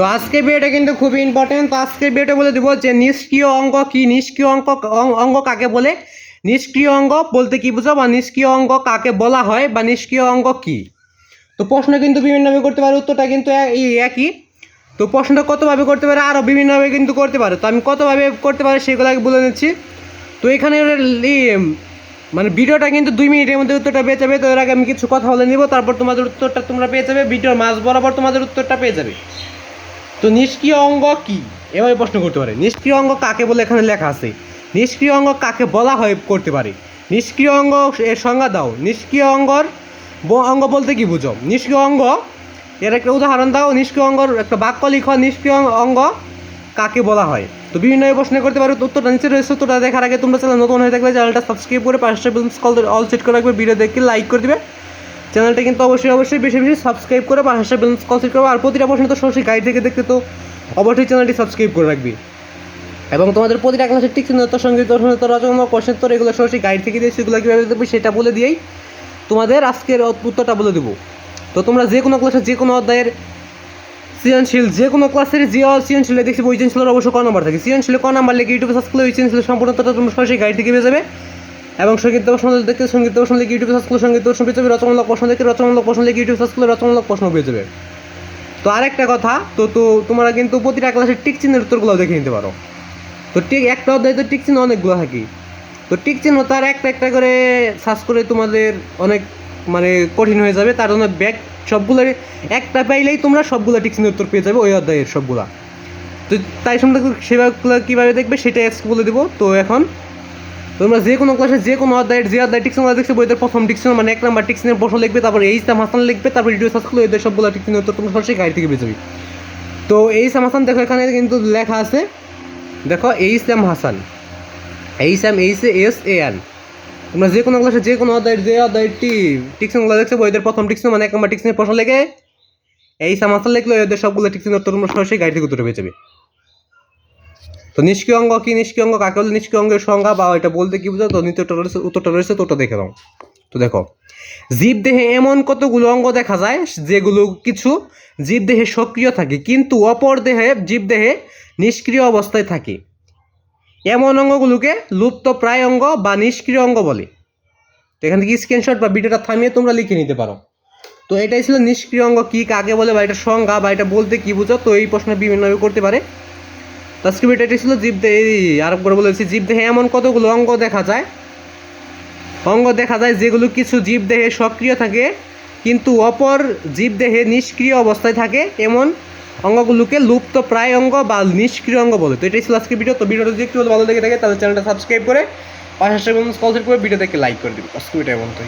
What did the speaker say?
তো আজকের ভিডিওটা কিন্তু খুবই ইম্পর্টেন্ট তো আজকের ভিডিওটা বলে দেবো যে নিষ্ক্রিয় অঙ্গ কি? নিষ্ক্রিয় অঙ্ক অঙ্গ কাকে বলে? নিষ্ক্রিয় অঙ্গ বলতে কি বুঝো? বা নিষ্ক্রিয় অঙ্গ কাকে বলা হয়? বা নিষ্ক্রিয় অঙ্গ কি? তো প্রশ্ন কিন্তু বিভিন্নভাবে করতে পারে, উত্তরটা কিন্তু একই তো প্রশ্নটা কতভাবে করতে পারে? আরও বিভিন্নভাবে কিন্তু করতে পারে। তো আমি কতভাবে করতে পারি সেগুলো বলে নিচ্ছি। তো এখানে মানে ভিডিওটা কিন্তু দুই মিনিটের মধ্যে উত্তরটা পেয়ে যাবে। তো এর আগে আমি কিছু কথা বলে নিব। তারপর তোমাদের উত্তরটা তোমরা পেয়ে যাবে। ভিডিওর মাঝ বরাবর তোমাদের উত্তরটা পেয়ে যাবে। তো নিষ্ক্রিয় অঙ্গ কি? এভাবে প্রশ্ন করতে পারে। নিষ্ক্রিয় অঙ্গ কাকে বলে? এখানে লেখা আছে। নিষ্ক্রিয় অঙ্গ কাকে বলা হয় করতে পারে? নিষ্ক্রিয় অঙ্গ এর সংজ্ঞা দাও। নিষ্ক্রিয় অঙ্গর অঙ্গ বলতে কি বুঝো? নিষ্ক্রিয় অঙ্গ, এর একটা উদাহরণ দাও। নিষ্ক্রিয় অঙ্গর একটা বাক্য লিখো। নিষ্ক্রিয় অঙ্গ কাকে বলা হয়? তো বিভিন্ন প্রশ্ন করতে পারো। উত্তরটা নিচে রয়েছে। উত্তরটা দেখার আগে তোমরা চ্যানেল নতুন হয়ে থাকলে চ্যানেলটা সাবস্ক্রাইব করে কল অল সেট করে রাখবে। ভিডিও দেখে লাইক করে দিবে। চ্যানেলটা কিন্তু অবশ্যই অবশ্যই বেশি বেশি সাবস্ক্রাইব করে পাঁচটা ব্যালেন্স কল সেট করবে। আর প্রতিটা প্রশ্ন তো সরাসরি গাইড থেকে দেখতে তো অবশ্যই চ্যানেলটি সাবস্ক্রাইব করে রাখবি। এবং তোমাদের প্রতিটা ক্লাসের ঠিক চিহ্ন সংগীত সংগীত রচনা কোশ্চেন তো এগুলো সরাসরি গাইড থেকে দিয়ে সেগুলো কীভাবে দেখবে সেটা বলে দিয়েই তোমাদের আজকের উত্তরটা বলে দেবো। তো তোমরা যে কোনো ক্লাসে যে কোনো অধ্যায়ের সৃজনশীল, যে কোনো ক্লাসের যে সৃজনশীলে দেখছি, ওই সৃজনশীলের অবশ্যই ক নাম্বার থাকে। সৃজনশীলে ক নাম্বার লিখে, ইউটিউবে সার্চ করলে ওই সৃজনশীলের সম্পূর্ণটা তোমরা সরাসরি গাইড থেকে পেয়ে যাবে। এবং সংগীত প্রশ্ন দেখতে সংগীত প্রশ্ন লিখে ইউটিউবে সার্চ করলে সংগীত প্রশ্ন পেয়ে যাবে, রচনামূলক প্রশ্ন দেখে রচনামূলক প্রশ্ন লিখে ইউটিউবে সার্চ করলে রচনামূলক প্রশ্ন পেয়ে যাবে। তো আরেকটা কথা, তো তো তোমরা কিন্তু প্রতিটা ক্লাসের টিক চিহ্নের উত্তরগুলো দেখে নিতে পারো। তো ঠিক একটা অধ্যায় তো টিক চিহ্ন অনেকগুলো থাকি। তো টিক চিহ্ন তার একটা একটা করে সার্চ করে তোমাদের অনেক মানে কঠিন হয়ে যাবে। তার জন্য ব্যাক সবগুলোর একটা পাইলেই তোমরা সবগুলো টিক চিহ্নের উত্তর পেয়ে যাবে ওই অধ্যায়ের সবগুলা। তো তাই সম্পর্কে সেভাগুলো কীভাবে দেখবে সেটাই আজকে বলে দেবো। তো এখন তোমরা যে কোনো ক্লাসে যে কোনো অধ্যায়ের যে অধ্যায় টিকশন দেখছে বইদের প্রথম টিকশন মানে এক নাম্বার টিকশনের প্রশ্ন লিখবে, তারপর এই ইসলাম হাসান লিখবে, তারপর ভিডিও সার্চ করলে এদের সবগুলো টিকশনের উত্তর তোমরা সরাসরি গাড়ি থেকে পেয়ে যাবে। তো এই ইসলাম হাসান দেখো, এখানে কিন্তু লেখা আছে, দেখো, এই ইসলাম হাসান, এই Islam H S A N. তোমরা যে কোনো ক্লাসে যে কোনো অধ্যায়ের যে অধ্যায়টি টিকশনগুলো দেখছে বইদের প্রথম টিকশন মানে এক নাম্বার টিকশনের প্রশ্ন লেগে এই ইসলাম হাসান লিখলে এদের সবগুলো টিকশনের উত্তর তোমরা সরাসরি গাড়ি থেকে উত্তর পেয়ে যাবে। তো নিষ্ক্রিয় অঙ্গ কি? নিষ্ক্রিয় অঙ্গ কাকে বলে? নিষ্ক্রিয় অঙ্গের সংজ্ঞা বা এটা বলতে কি বুঝো তো নিত্যটা রয়েছে, উত্তরটা রয়েছে, তো দেখে নাও। তো দেখো, জীব দেহে এমন কতগুলো অঙ্গ দেখা যায়, যেগুলো কিছু জীব দেহে সক্রিয় থাকে, কিন্তু অপর দেহে, জীব দেহে নিষ্ক্রিয় অবস্থায় থাকে। এমন অঙ্গগুলোকে লুপ্ত প্রায় অঙ্গ বা নিষ্ক্রিয় অঙ্গ বলে। তো এখান থেকে স্ক্রিনশট বা ভিডিওটা থামিয়ে তোমরা লিখে নিতে পারো। তো এটাই ছিল নিষ্ক্রিয় অঙ্গ কী, কাকে বলে, বা এটা সংজ্ঞা বা এটা বলতে কি বুঝো তো এই প্রশ্ন বিভিন্নভাবে করতে পারে। সাবস্ক্রিপ্ট এটি ছিল জীব দেহে আরব করে বলেছি জীব দেহে এমন কতগুলো অঙ্গ দেখা যায়? অঙ্গ দেখা যায় যেগুলো কিছু জীব দেহে সক্রিয় থাকে, কিন্তু অপর জীব দেহে নিষ্ক্রিয় অবস্থায় থাকে। এমন অঙ্গগুলোকে লুপ্ত প্রায় অঙ্গ বা নিষ্ক্রিয় অঙ্গ বলে। তো এটাই ছিল আজকে ভিডিও। তো ভিডিওটা যদি একটু ভালো লেগে থাকে, তাহলে চ্যানেলটা সাবস্ক্রাইব করে পাশে কল করে ভিডিও দেখে লাইক করে দিবে। আজকে এটাই বলতে